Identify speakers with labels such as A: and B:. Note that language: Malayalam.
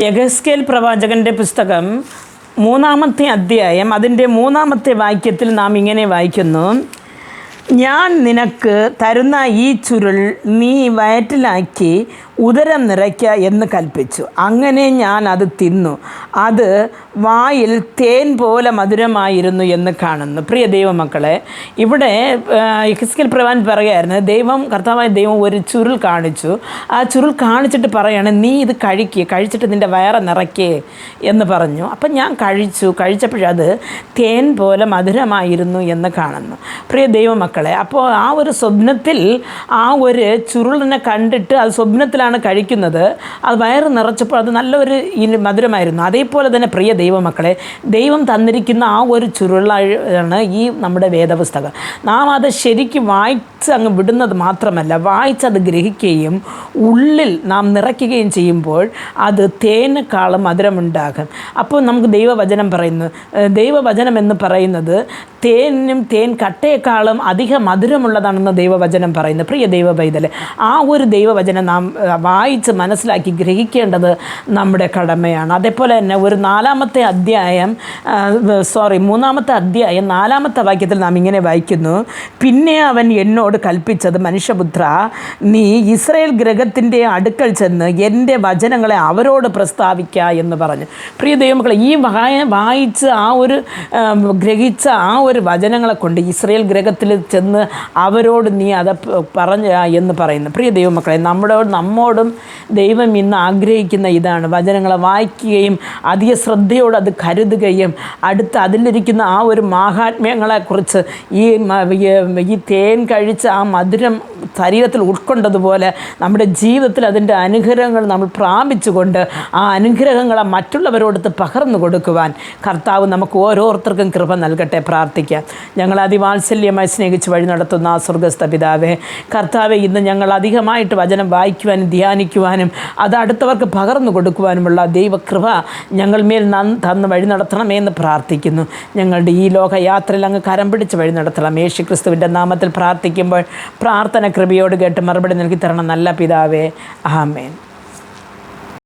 A: യഗസ്കേൽ പ്രവാചകന്റെ പുസ്തകം മൂന്നാമത്തെ അധ്യായം അതിന്റെ മൂന്നാമത്തെ വാക്യത്തിൽ നാം ഇങ്ങനെ വായിക്കുന്നു. ഞാൻ നിനക്ക് തരുന്ന ഈ ചുരുൾ നീ വയറ്റിലാക്കി ഉദരം നിറയ്ക്കുക എന്ന് കൽപ്പിച്ചു. അങ്ങനെ ഞാൻ അത് തിന്നു. അത് വായിൽ തേൻ പോലെ മധുരമായിരുന്നു എന്ന് കാണുന്നു. പ്രിയ ദൈവമക്കളെ ഇവിടെ ഹിസ്കിൽ പ്രവാൻ പറയുമായിരുന്നു ദൈവം കർത്താവായ ദൈവം ഒരു ചുരുൾ കാണിച്ചു. ആ ചുരുൾ കാണിച്ചിട്ട് പറയാണ് നീ ഇത് കഴിക്കുക കഴിച്ചിട്ട് നിന്റെ വയറ് നിറയ്ക്കേ എന്ന് പറഞ്ഞു. അപ്പം ഞാൻ കഴിച്ചു. കഴിച്ചപ്പോഴത് തേൻ പോലെ മധുരമായിരുന്നു എന്ന് കാണുന്നു. പ്രിയ ദൈവമക്കളെ അപ്പോൾ ആ ഒരു സ്വപ്നത്തിൽ ആ ഒരു ചുരുളിനെ കണ്ടിട്ട് അത് സ്വപ്നത്തിലാണ് കഴിക്കുന്നത്. അത് വയറ് നിറച്ചപ്പോൾ അത് നല്ലൊരു മധുരമായിരുന്നു. അതേപോലെ തന്നെ പ്രിയ ദൈവമക്കളെ ദൈവം തന്നിരിക്കുന്ന ആ ഒരു ചുരുളാണ് ഈ നമ്മുടെ വേദപുസ്തകം. നാം അത് ശരിക്കും വായിച്ച് അങ്ങ് വിടുന്നത് മാത്രമല്ല വായിച്ചത് ഗ്രഹിക്കുകയും ഉള്ളിൽ നാം നിറയ്ക്കുകയും ചെയ്യുമ്പോൾ അത് തേനേക്കാളും മധുരമുണ്ടാകും. അപ്പോൾ നമുക്ക് ദൈവവചനം പറയുന്നു. ദൈവവചനം എന്ന് പറയുന്നത് തേനും തേൻ കട്ടയേക്കാളും അധിക മധുരമുള്ളതാണെന്ന് ദൈവവചനം പറയുന്നു. പ്രിയ ദൈവ പൈതൽ ആ ഒരു ദൈവവചനം നാം വായിച്ച് മനസ്സിലാക്കി ഗ്രഹിക്കേണ്ടത് നമ്മുടെ കടമയാണ്. അതേപോലെ തന്നെ ഒരു നാലാമത്തെ അധ്യായം സോറി മൂന്നാമത്തെ അധ്യായം നാലാമത്തെ വാക്യത്തിൽ നാം ഇങ്ങനെ വായിക്കുന്നു. പിന്നെ അവൻ എന്നോട് കൽപ്പിച്ചത് മനുഷ്യപുത്ര നീ ഇസ്രയേൽ ഗ്രഹത്തിന്റെ അടുക്കൽ ചെന്ന് എന്റെ വചനങ്ങളെ അവരോട് പ്രസ്താവിക്കുക എന്ന് പറഞ്ഞു. പ്രിയ ദൈവമക്കളെ ഈ വായ വായിച്ച് ആ ഒരു ഗ്രഹിച്ച ആ ഒരു വചനങ്ങളെ കൊണ്ട് ഇസ്രയേൽ ഗ്രഹത്തിൽ ചെന്ന് അവരോട് നീ അത് പറഞ്ഞ എന്ന് പറയുന്നു. പ്രിയ ദൈവമക്കളെ നമ്മുടെ നമ്മോടും ദൈവം ഇന്ന് ആഗ്രഹിക്കുന്ന ഇതാണ്. വചനങ്ങളെ വായിക്കുകയും അധിക ശ്രദ്ധയോട് അത് കരുതുകയും അടുത്ത് അതിലിരിക്കുന്ന ആ ഒരു മാഹാത്മ്യങ്ങളെക്കുറിച്ച് ഈ- ഈ തേൻ കഴിച്ച് ആ മധുരം ശരീരത്തിൽ ഉൾക്കൊണ്ടതുപോലെ നമ്മുടെ ജീവിതത്തിൽ അതിന്റെ അനുഗ്രഹങ്ങൾ നമ്മൾ പ്രാപിച്ചുകൊണ്ട് ആ അനുഗ്രഹങ്ങളെ മറ്റുള്ളവരോടത്ത് പകർന്നു കൊടുക്കുവാൻ കർത്താവ് നമുക്ക് ഓരോരുത്തർക്കും കൃപ നൽകട്ടെ പ്രാർത്ഥിക്കാം ഞങ്ങൾ അതിവാത്സല്യമായി സ്നേഹിച്ച് വഴി നടത്തുന്ന ആ സ്വർഗസ്ഥ പിതാവേ കർത്താവെ ഇന്ന് ഞങ്ങൾ അധികമായിട്ട് വചനം വായിക്കുവാനും ധ്യാനിക്കുവാനും അത് അടുത്തവർക്ക് പകർന്നു കൊടുക്കുവാനുമുള്ള ദൈവകൃപ ഞങ്ങൾ മേൽ തന്ന് വഴി നടത്തണമേ എന്ന് പ്രാർത്ഥിക്കുന്നു. ഞങ്ങളുടെ ഈ ലോകയാത്രയിൽ അങ്ങ് കരം പിടിച്ച് വഴി നടത്തണം. യേശു ക്രിസ്തുവിന്റെ നാമത്തിൽ പ്രാർത്ഥിക്കുമ്പോൾ പ്രാർത്ഥന കൃപയോട് കേട്ട് മറുപടി നൽകി തരണം. നല്ല പിതാവേ ആമേൻ.